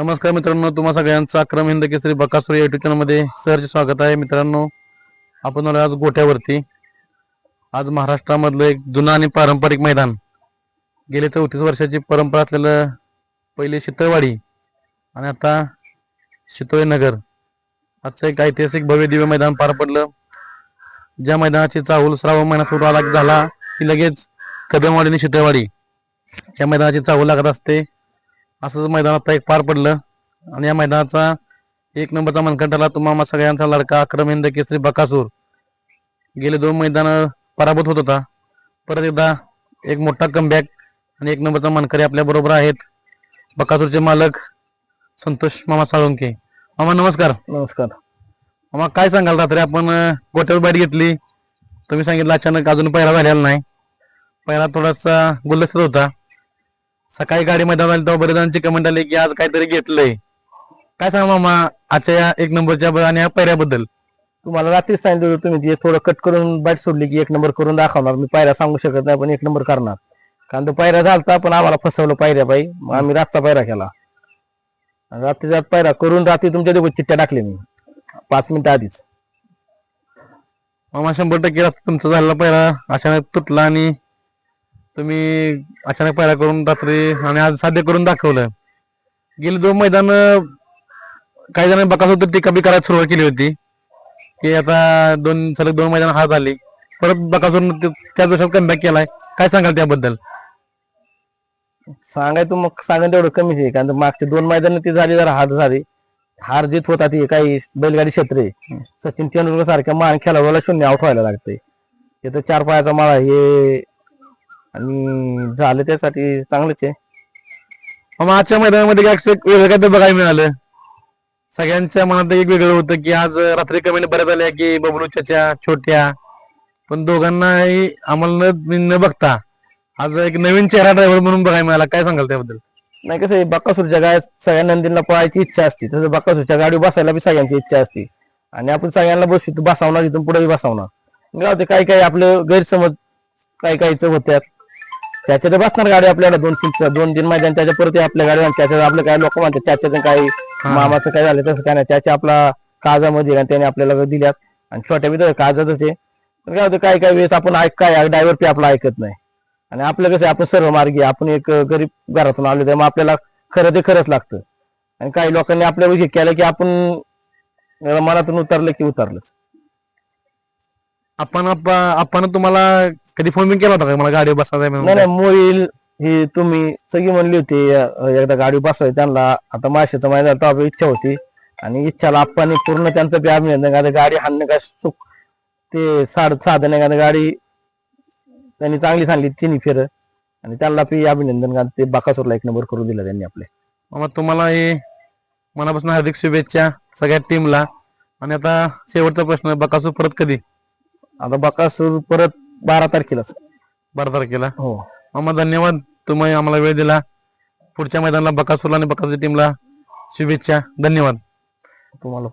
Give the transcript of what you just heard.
नमस्कार मित्रांनो तुम्हा सगळ्यांचं अक्रम हिंद केसरी बकासूर या युट्यूब चॅनलमध्ये सहर्ष स्वागत आहे. मित्रांनो आपण आलो आज गोठ्यावरती. आज महाराष्ट्रामधलं एक जुनं आणि पारंपरिक मैदान. गेले चौतीस वर्षाची परंपरा असलेलं पहिले शितळवाडी आणि आता शितोळे नगर. आजचं एक ऐतिहासिक भव्य दिव्य मैदान पार पडलं. ज्या मैदानाची चाहूल श्रावण महिना सुरू आला झाला की लगेच कदमवाडी आणि शितळवाडी. या मैदानाची चाहूल लागत असते. असंच मैदान आता एक पार पडलं. आणि या मैदानाचा एक नंबरचा मानकं ठरला तुम्हा सगळ्यांचा लडका अक्रम हिंद केसरी बकासूर. गेले दोन मैदान पराभूत होत होता. परत एकदा एक मोठा कमबॅक आणि एक नंबरचा मानकरी आपल्या बरोबर आहेत. बकासूरचे मालक संतोष मामा साळुंके. मामा नमस्कार. नमस्कार. मामा काय सांगाल? रात्री आपण गोट्यावर बाहेर घेतली. तुम्ही सांगितलं अचानक अजून पहिला झालेला नाही. पहिला थोडासा गुलदस्तर होता. सकाळी गाडी मैदान आली तेव्हा बरेच जणांची कमेंट आली की आज काहीतरी घेतलंय. काय सांगा मामा आजच्या या एक नंबरच्या आणि या पहिऱ्याबद्दल तुम्हाला रात्रीच सांगितलं होतं तुम्ही ते थोडं कट करून बाईट सोडली की एक नंबर करून दाखवणार. मी पायऱ्या सांगू शकत नाही पण एक नंबर करणार. कारण तो पायऱ्या झालता पण आम्हाला फसवलं पायऱ्या बाई. मग आम्ही रातचा पायरा केला. आणि रात्रीचा पायरा करून रात्री तुमच्या देखील चिठ्ठ्या टाकले मी. पाच मिनिटं आधीच. मामा शंभर टक्के रात्री तुमचा झालेला पहिला अचानक तुटला आणि तुम्ही अचानक पहिला करून रात्री आणि आज साध्य करून दाखवलं. गेले दोन मैदान काही जण बकासूर टीका बी करायला सुरुवात केली होती. की आता दोन सलग दोन मैदान हात झाली. परत बकासूर त्या दिवसात कमबॅक केलाय. काय सांगाल त्याबद्दल? सांगायचं मग सांगायला तेवढं कमीच आहे. कारण मागचे दोन मैदान ती झाली जरा हात झाली. हार जीत होता ती काही बैलगाडी क्षेत्र. सचिन तेंडुलकर सारख्या मान खेळाडूला शून्य आउट व्हायला लागते हे तर चार पायाचा माळा हे आणि झालं त्यासाठी चांगलंच आहे. मग आजच्या मैदानामध्ये काय वेगळं काय तर बघायला मिळालं? सगळ्यांच्या मनात एक वेगळं होतं की आज रात्री कमेंट बऱ्याच आल्या की बबलूच्या छोट्या पण दोघांनाही आम्हाला न बघता आज एक नवीन चेहरा ड्रायव्हर म्हणून बघायला मिळाला. काय सांगाल त्याबद्दल? नाही कसं आहे बक्कासूरच्या गायत सगळ्या नंदींना पळायची इच्छा असते. तसं बक्कासूरच्या गाडी बसायला बी सगळ्यांची इच्छा असते. आणि आपण सगळ्यांना बसू बसावणार इथून पुढे बसावणार. गाव ते काही काही आपलं गैरसमज काही काहीच होत्यात. त्याच्यात बसणार गाडी आपल्याला दोन तीन दोन तीन मैदान त्याच्या परत आपल्या गाडी त्याच्यात आपलं काय लोक म्हणतात त्याच्यात काही मामाचं काय झालं तसं काय नाही. त्याच्या आपला काळजामध्ये आणि त्याने आपल्याला दिल्यात. आणि छोट्या बी काळजातच आहे. पण काय होतं काही काही वेळेस आपण ऐक काय ड्रायव्हर पी आपला ऐकत नाही. आणि आपलं कसं आपण सर्व मार्गी आपण एक गरीब घरातून आलो त्यामुळे आपल्याला खरं ते खरंच लागतं. आणि काही लोकांनी आपल्यावर हे केलं की आपण मनातून उतरलं की उतरलंच. आपण आप- आपण तुम्हाला कधी फोन बिन केला होता का? मला गाडी बसायचं आहे नाही म्हणून नाही मोईल हे तुम्ही सगळी म्हणली होती अं, एकदा गाडी बसवाय त्यांना. आता माशाचं महिन्यात टॉप इच्छा होती. आणि इच्छाला आपण पूर्ण त्यांचं बी अभिनंदन गाडी हाणणं काय सुख? ते साड साधन कारण गाडी त्यांनी चांगली सांगली तिन्ही फेर. आणि त्यांना बी अभिनंदन कारण ते बाकासूरला एक नंबर करून दिला त्यांनी आपले. मग तुम्हाला हे मनापासून हार्दिक शुभेच्छा सगळ्या टीमला आणि आता शेवटचा प्रश्न बकासूर परत कधी? आता बाकासूर परत बारा तारखेलाच. बारा तारखेला? हो. मामा धन्यवाद. तुम्ही आम्हाला वेळ दिला. पुढच्या मैदानाला बकासूरला आणि बकासूर टीमला शुभेच्छा. धन्यवाद. तुम्हाला